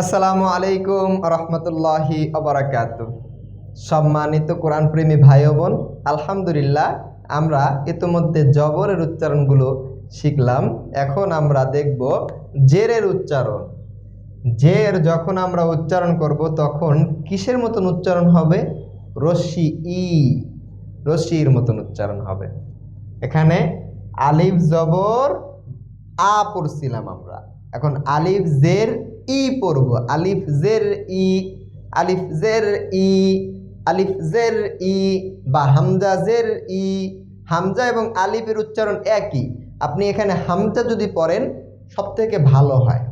আসসালামু আলাইকুম রহমতুল্লাহি অবরাকাত সম্মানিত কোরআন প্রেমী ভাই বোন, আলহামদুলিল্লাহ, আমরা ইতিমধ্যে জবরের উচ্চারণগুলো শিখলাম। এখন আমরা দেখব জেরের উচ্চারণ। জের যখন আমরা উচ্চারণ করব, তখন কিসের মতন উচ্চারণ হবে? রশ্মি ই, রশ্মির মতন উচ্চারণ হবে। এখানে আলিফ জবর আ পড়ছিলাম আমরা। এখন আলিফ জের ই পড়ব। আলিফ জের ই, আলিফ জের ই, আলিফ জের ই, বা হামজা জের ই। হামজা এবং আলিফের উচ্চারণ একই। আপনি এখানে হামজা যদি পড়েন সব থেকে ভালো হয়।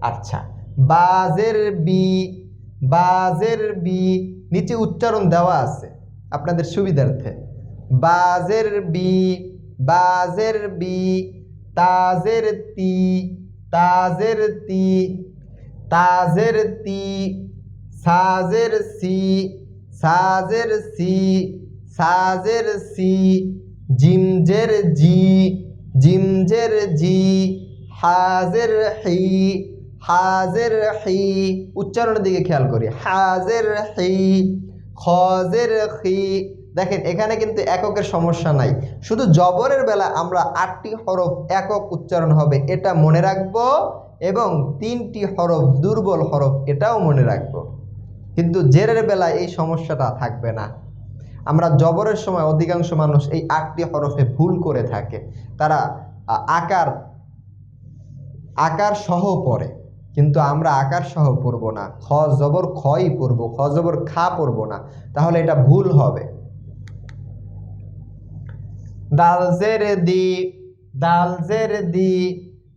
আচ্ছা বাজের বি বাজের বি, নিচে উচ্চারণ দেওয়া আছে আপনাদের সুবিধার্থে। বাজের বি বাজের বি তাজের তি তাজের তি তাজের তি, সাজের সি সাজের সি সাজের সি, জিমজের জি জিমজের জি, হাজের হি হাজের হি। উচ্চারণের দিকে খেয়াল করি, হাজের হি, খজের হি। দেখেন, এখানে কিন্তু এককের সমস্যা নাই। শুধু জবরের বেলা আমরা আটটি হরফ একক উচ্চারণ হবে, এটা মনে রাখব। এবং তিনটি হরফ দুর্বল হরফ এটাও মনে রাখব। কিন্তু জেরের বেলায় এই সমস্যাটা থাকবে না। আমরা জবরের সময় অধিকাংশ মানুষ এই আটটি হরফে ভুল করে থাকে। তারা আকার আকার সহ পড়ে। কিন্তু আমরা আকার সহ পড়ব না। খ জবর খই পড়ব, খ জবর খা পড়ব না। তাহলে এটা ভুল হবে। দালজের দি দালজের দি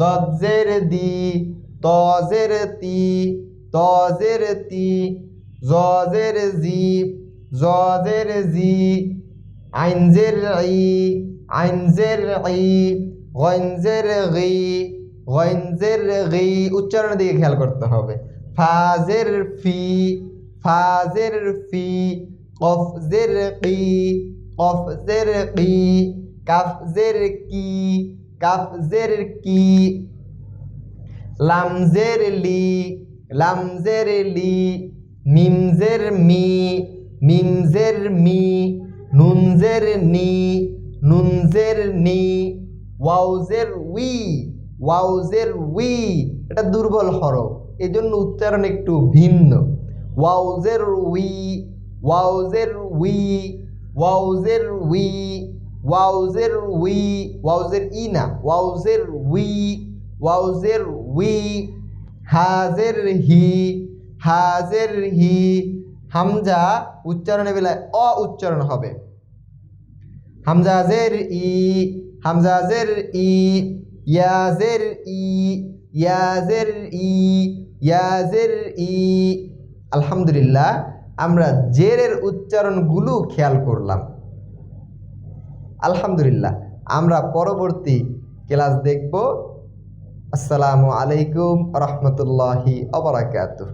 দজের দি, তজের তি তজের তি, জজের জি জজের জি, আইনজের ই আইনজের ই, গঞ্জের গি গঞ্জের গি উচ্চারণের দিকে খেয়াল করতে হবে। ফাজের ফি ফাজের ফি, কফজের কি কফজের কি কাফজের কি কাফজের কি? লামজের লি লামজের লি, মিমজের মি মিমজের মি, নুনজের নি নুনজের নি, ওয়াউজের উই ওয়াউজের উই। এটা দুর্বল হরফ এই জন্য উচ্চারণ একটু ভিন্ন। ওয়াউজের উই ওয়াউজের উই ওয়াউজের উই ওয়াউজের উই ওয়াউজের ই না ওয়াউজের উই ওয়াউজের উই হাজের হি হাজের হি হামজা উচ্চারণের বেলায় অ উচ্চারণ হবে। হামজাজের ই হামজাজের ই ইয়াজের ই ইয়াজের ই ইয়াজের ই আলহামদুলিল্লাহ আমরা জেরের উচ্চারণগুলো খেয়াল করলাম। আলহামদুলিল্লাহ। আমরা পরবর্তী ক্লাস দেখব। আসসালামু আলাইকুম রহমতুল্লাহি অবরাকাতুহ